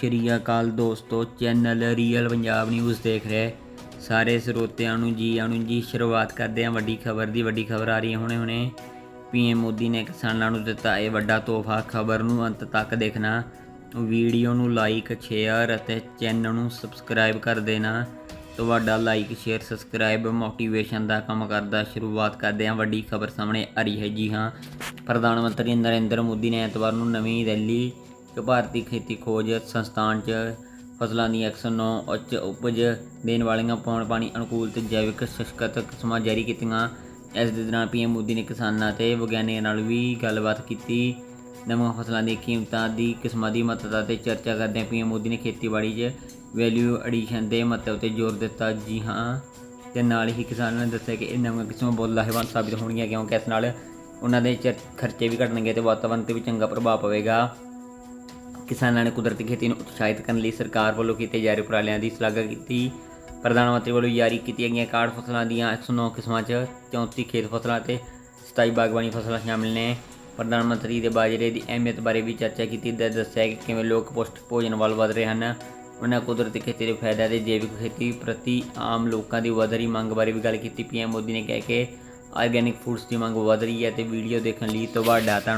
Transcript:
ਸ਼੍ਰੀ ਅਕਾਲ ਦੋਸਤੋ, channel real Punjab news ਦੇਖ ਰਹੇ। ਸਾਰੇ ਸਰੋਤਿਆਂ ਨੂੰ ਜੀ ਆਣੂ ਜੀ, ਸ਼ੁਰੂਆਤ ਕਰਦੇ ਹਾਂ ਵੱਡੀ ਖਬਰ ਦੀ, ਵੱਡੀ ਖਬਰ ਆ ਰਹੀ ਹੈ ਹੁਣੇ ਹੁਣੇ। ਪੀਐਮ ਮੋਦੀ ਨੇ ਕਿਸਾਨਾਂ ਨੂੰ ਦਿੱਤਾ ਇਹ ਵੱਡਾ ਤੋਹਫਾ, ਖਬਰ ਨੂੰ ਅੰਤ ਤੱਕ ਦੇਖਣਾ। ਵੀਡੀਓ ਨੂੰ ਲਾਈਕ ਸ਼ੇਅਰ ਅਤੇ ਚੈਨਲ ਨੂੰ ਸਬਸਕ੍ਰਾਈਬ ਕਰ ਦੇਣਾ। ਤੁਹਾਡਾ ਲਾਈਕ ਸ਼ੇਅਰ ਸਬਸਕ੍ਰਾਈਬ ਮੋਟੀਵੇਸ਼ਨ ਦਾ ਕੰਮ ਕਰਦਾ। ਸ਼ੁਰੂਆਤ ਕਰਦੇ ਹਾਂ ਵੱਡੀ ਖਬਰ ਸਾਹਮਣੇ ਆ ਰਹੀ ਹੈ ਜੀ ਹਾਂ। ਪ੍ਰਧਾਨ ਮੰਤਰੀ ਨਰਿੰਦਰ ਮੋਦੀ ਨੇ ਐਤਵਾਰ ਨੂੰ ਨਵੀਂ ਦਿੱਲੀ ਚ ਭਾਰਤੀ ਖੇਤੀ ਖੋਜ ਸੰਸਥਾਨ ਚ ਫਸਲਾਂ ਦੀ 109 ਉੱਚ ਉਪਜ ਦੇਣ ਵਾਲੀਆਂ ਪੌਣ ਪਾਣੀ ਅਨੁਕੂਲ ਤੇ ਜੈਵਿਕ ਸ਼ਸ਼ਕਤ ਕਿਸਮਾਂ ਜਾਰੀ ਕੀਤੀਆਂ। ਇਸ ਦੇ ਦੌਰਾਨ ਪੀਐਮ ਮੋਦੀ ਨੇ ਕਿਸਾਨਾਂ ਤੇ ਵਿਗਿਆਨੀਆਂ ਨਾਲ ਵੀ ਗੱਲਬਾਤ ਕੀਤੀ। ਨਵੀਆਂ ਫਸਲਾਂ ਦੀਆਂ ਕੀਮਤਾਂ ਦੀ ਕਿਸਮਾਂ ਦੀ ਮਹੱਤਤਾ ਤੇ ਚਰਚਾ ਕਰਦਿਆਂ ਪੀਐਮ ਮੋਦੀ ਨੇ ਖੇਤੀਬਾੜੀ 'ਚ ਵੈਲਿਊ ਐਡੀਸ਼ਨ ਦੇ ਮਹੱਤਵ ਤੇ ਜ਼ੋਰ ਦਿੱਤਾ। ਜੀ ਹਾਂ, ਤੇ ਨਾਲ ਹੀ ਕਿਸਾਨਾਂ ਨੇ ਦੱਸਿਆ ਕਿ ਇਹ ਨਵੀਆਂ ਕਿਸਮਾਂ ਬਹੁਤ ਲਾਹੇਵੰਦ ਸਾਬਿਤ ਹੋਣਗੀਆਂ ਕਿਉਂਕਿ ਇਸ ਨਾਲ ਉਹਨਾਂ ਦੇ ਚਰ- ਖਰਚੇ ਵੀ ਘਟਣਗੇ ਤੇ ਵਾਤਾਵਰਣ ਤੇ ਵੀ ਚੰਗਾ ਪ੍ਰਭਾਵ ਪਵੇਗਾ। ਕਿਸਾਨਾਂ ਨੇ ਕੁਦਰਤੀ ਖੇਤੀ ਨੂੰ ਉਤਸ਼ਾਹਿਤ ਕਰਨ ਲਈ ਸਰਕਾਰ ਵੱਲੋਂ ਕੀਤੇ ਜਾ ਰਹੇ ਉਪਰਾਲਿਆਂ ਦੀ ਸ਼ਲਾਘਾ ਕੀਤੀ। ਪ੍ਰਧਾਨ ਮੰਤਰੀ ਵੱਲੋਂ ਜਾਰੀ ਕੀਤੀਆਂ ਗਈਆਂ 61 ਫਸਲਾਂ ਦੀਆਂ 109 ਕਿਸਮਾਂ 'ਚ 34 ਖੇਤ ਫਸਲਾਂ ਅਤੇ 27 ਬਾਗਬਾਨੀ ਫਸਲਾਂ ਸ਼ਾਮਿਲ ਨੇ। ਪ੍ਰਧਾਨ ਮੰਤਰੀ ਦੇ ਬਾਜਰੇ ਦੀ ਅਹਿਮੀਅਤ ਬਾਰੇ ਵੀ ਚਰਚਾ ਕੀਤੀ ਤੇ ਦੱਸਿਆ ਕਿ ਕਿਵੇਂ ਲੋਕ ਪੁਸ਼ਟ ਭੋਜਨ ਵੱਲ ਵਧ ਰਹੇ ਹਨ, ਉਹਨਾਂ ਕੁਦਰਤੀ ਖੇਤੀ ਦੇ ਫਾਇਦੇ ਤੇ ਜੈਵਿਕ ਖੇਤੀ ਪ੍ਰਤੀ ਆਮ ਲੋਕਾਂ ਦੀ ਵਧ ਰਹੀ ਮੰਗ ਬਾਰੇ ਵੀ ਗੱਲ ਕੀਤੀ। ਪੀਐਮ ਮੋਦੀ ਨੇ ਕਿਹਾ ਕਿ, ਆਰਗੈਨਿਕ ਫੂਡਸ ਦੀ ਮੰਗ ਵਧ ਰਹੀ ਹੈ ਤੇ ਵੀਡੀਓ ਦੇਖਣ ਲਈ ਤੁਹਾਡਾ